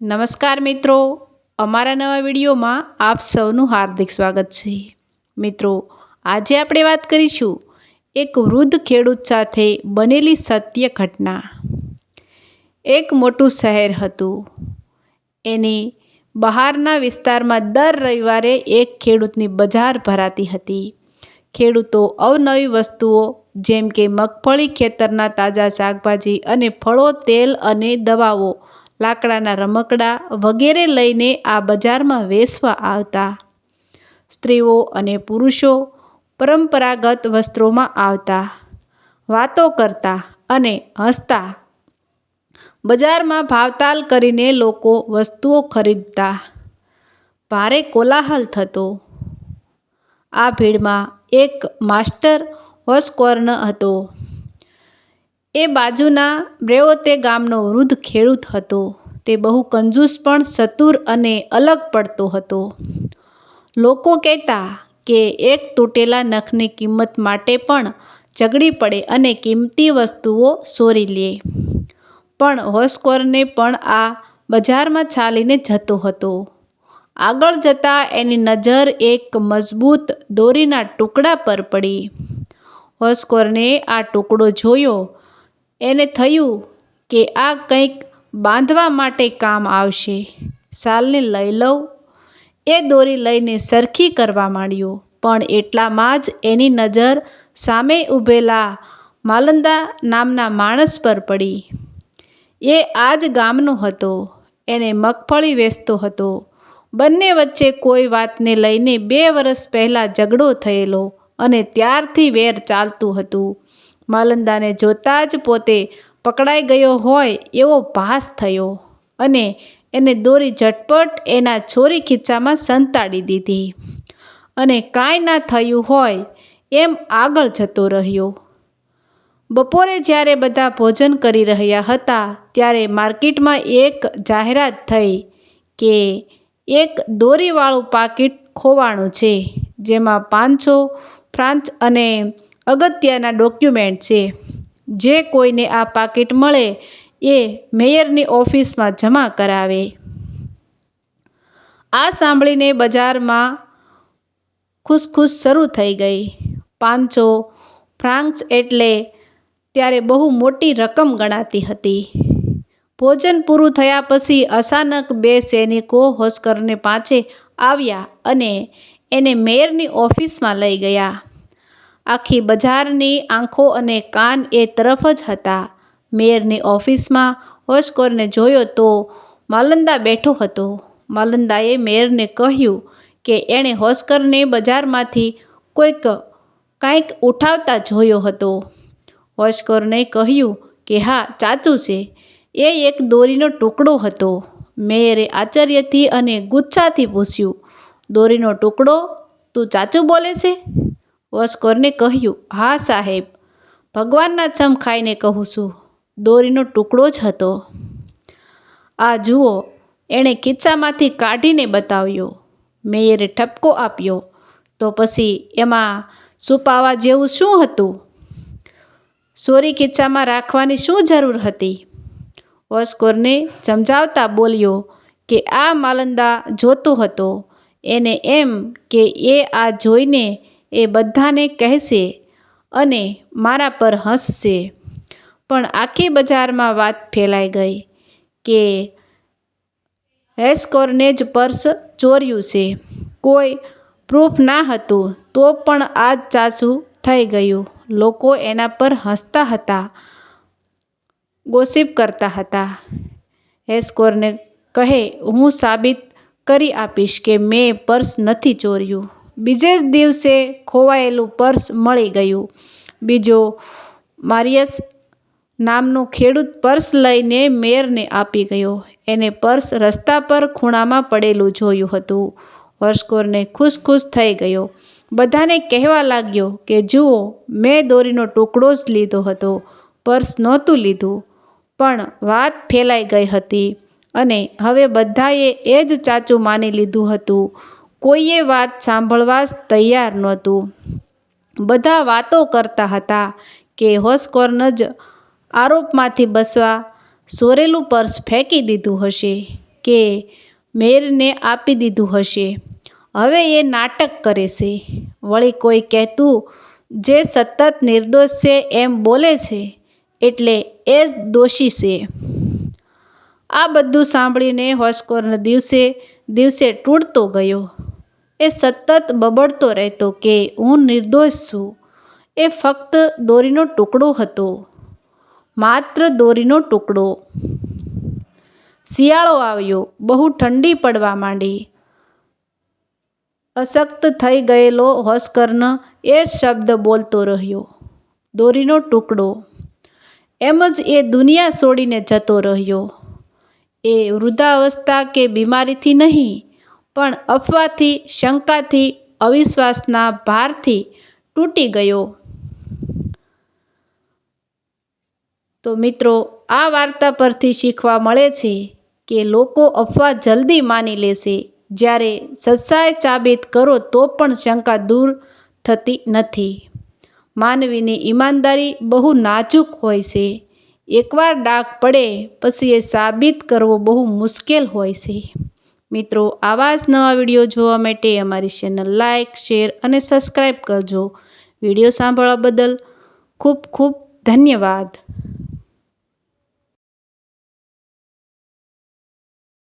નમસ્કાર મિત્રો. અમારા નવા વિડીયોમાં આપ સૌનું હાર્દિક સ્વાગત છે. મિત્રો, આજે આપણે વાત કરીશું એક વૃદ્ધ ખેડૂત સાથે બનેલી સત્ય ઘટના. એક મોટું શહેર હતું. એની બહારના વિસ્તારમાં દર રવિવારે એક ખેડૂતની બજાર ભરાતી હતી. ખેડૂતો અવનવી વસ્તુઓ જેમ કે મગફળી, ખેતરના તાજા શાકભાજી અને ફળો, તેલ અને દવાઓ લાકડાના રમકડા વગેરે લઈને આ બજારમાં વેચવા આવતા. સ્ત્રીઓ અને પુરુષો પરંપરાગત વસ્ત્રોમાં આવતા, વાતો કરતા અને હસતા. બજારમાં ભાવતાલ કરીને લોકો વસ્તુઓ ખરીદતા. ભારે કોલાહલ થતો. આ ભીડમાં એક માસ્ટર હોસ્કોર્ન હતો. એ બાજુના બ્રેવોતે ગામનો વૃદ્ધ ખેડૂત હતો. તે બહુ કંજૂસ પણ ચતુર અને અલગ પડતો હતો. લોકો કહેતા કે એક તૂટેલા નખની કિંમત માટે પણ ઝઘડી પડે અને કિંમતી વસ્તુઓ સોરી લે. પણ હોસ્કોરને પણ આ બજારમાં ચાલીને જતો હતો. આગળ જતાં એની નજર એક મજબૂત દોરીના ટુકડા પર પડી. હોસ્કોરને આ ટુકડો જોયો. એને થયું કે આ કંઈક બાંધવા માટે કામ આવશે. શાલને લઈ લઉં. એ દોરી લઈને સરખી કરવા માંડ્યો, પણ એટલામાં જ એની નજર સામે ઊભેલા માલંદા નામના માણસ પર પડી. એ આ જ ગામનો હતો, એને મગફળી વેચતો હતો. બંને વચ્ચે કોઈ વાતને લઈને બે વર્ષ પહેલાં ઝઘડો થયેલો અને ત્યારથી વેર ચાલતું હતું. માલંદાને જોતાં જ પોતે પકડાઈ ગયો હોય એવો ભાસ થયો અને એને દોરી ઝટપટ એના છોરી ખીચામાં સંતાડી દીધી. અને કાંઈ ના થયું હોય એમ આગળ જતો રહ્યો. બપોરે જ્યારે બધા ભોજન કરી રહ્યા હતા ત્યારે માર્કેટમાં એક જાહેરાત થઈ કે એક દોરીવાળું પાકીટ ખોવાણું છે, જેમાં પાંચસો ફ્રાન્ચ અને અગત્યના ડોક્યુમેન્ટ છે. જે કોઈને આ પાકીટ મળે એ મેયરની ઓફિસમાં જમા કરાવે. આ સાંભળીને બજારમાં ખુશખુશ શરૂ થઈ ગઈ. પાંચસો ફ્રાન્ક્સ એટલે ત્યારે બહુ મોટી રકમ ગણાતી હતી. ભોજન પૂરું થયા પછી અચાનક બે સૈનિકો હોસ્કરને પાછે આવ્યા અને એને મેયરની ઓફિસમાં લઈ ગયા. આખી બજારની આંખો અને કાન એ તરફ જ હતા. મેયરની ઓફિસમાં હોશકોરને જોયો તો માલંદા બેઠો હતો. માલંદાએ મેયરને કહ્યું કે એણે હોશકરને બજારમાંથી કોઈક કાંઈક ઉઠાવતા જોયો હતો. હોશકરને કહ્યું કે હા, ચાચું છે. એ એક દોરીનો ટુકડો હતો. મેયરે આશ્ચર્યથી અને ગુચ્છાથી પૂછ્યું, દોરીનો ટુકડો તું ચાચું બોલે છે? હોસ્કોરને કહ્યું, હા, સાહેબ, ભગવાનના ચમ ખાઈને કહું છું, દોરીનો ટુકડો જ હતો. આ જુઓ, એણે ખિસ્સામાંથી કાઢીને બતાવ્યો, મેયરે ઠપકો આપ્યો, તો પછી એમાં છુપાવા જેવું શું હતું? સોરી ખિસ્સામાં રાખવાની શું જરૂર હતી? ઓસ્કોરને સમજાવતા બોલ્યો કે આ માલંદા જોતો હતો, એને એમ કે એ આ જોઈને એ બધાને કહેશે અને મારા પર હસશે. પણ આખી બજારમાં વાત ફેલાઈ ગઈ કે હેસ્કોરને જ પર્સ ચોર્યું છે. કોઈ પ્રૂફ ના હતું તો પણ આ જ ચાસું થઈ ગયું. લોકો એના પર હસતા હતા, ગોસિપ કરતા હતા. હેસ્કોરને કહે, હું સાબિત કરી આપીશ કે મેં પર્સ નથી ચોર્યું. બીજે જ દિવસે ખોવાયેલું પર્સ મળી ગયું. બીજો, મારિયસ નામનો ખેડૂત પર્સ લઈને મેયરને આપી ગયો. એને પર્સ રસ્તા પર ખૂણામાં પડેલું જોયું હતું. વર્ષકોરને ખુશ ખુશ થઈ ગયો. બધાને કહેવા લાગ્યો કે, જુઓ, મેં દોરીનો ટુકડો જ લીધો હતો. પર્સ નહોતું લીધું. પણ વાત ફેલાઈ ગઈ હતી. અને હવે બધાએ એ જ ચાચું માની લીધું હતું. કોઈએ વાત સાંભળવા તૈયાર નહોતું. બધા વાતો કરતા હતા કે હોસ્કોર્ન જ આરોપમાંથી બસવા સોરેલું પર્સ ફેંકી દીધું હશે કે મેરને આપી દીધું હશે. હવે એ નાટક કરે છે. વળી કોઈ કહેતું જે સતત નિર્દોષ છે એમ બોલે છે એટલે એ જ દોષી છે. આ બધું સાંભળીને હોસ્કોર્ન દિવસે દિવસે તૂટતો ગયો. એ સતત બબડતો રહેતો કે હું નિર્દોષ છું. એ ફક્ત દોરીનો ટુકડો હતો. માત્ર દોરીનો ટુકડો. શિયાળો આવ્યો, બહુ ઠંડી પડવા માંડી. અશક્ત થઈ ગયેલો હોસ્કર્ન એ જ શબ્દ બોલતો રહ્યો, દોરીનો ટુકડો. એમ જ એ દુનિયા છોડીને જતો રહ્યો. એ વૃદ્ધાવસ્થા કે બીમારીથી નહીં પણ અફવાથી, શંકાથી, અવિશ્વાસના ભારથી તૂટી ગયો. તો મિત્રો, આ વાર્તા પરથી શીખવા મળે છે કે લોકો અફવા જલ્દી માની લેશે જ્યારે સચ્ચાઈ સાબિત કરો તો પણ શંકા દૂર થતી નથી. માનવીની ઈમાનદારી બહુ નાજુક હોય છે. એકવાર ડાઘ પડે, પછી એ સાબિત કરવો બહુ મુશ્કેલ હોય છે. મિત્રો, આવા જ નવા વીડિયો જોવા માટે અમારી ચેનલ લાઇક શેર અને સબસ્ક્રાઈબ કરજો. વીડિયો સાંભળવા બદલ ખૂબ ખૂબ ધન્યવાદ.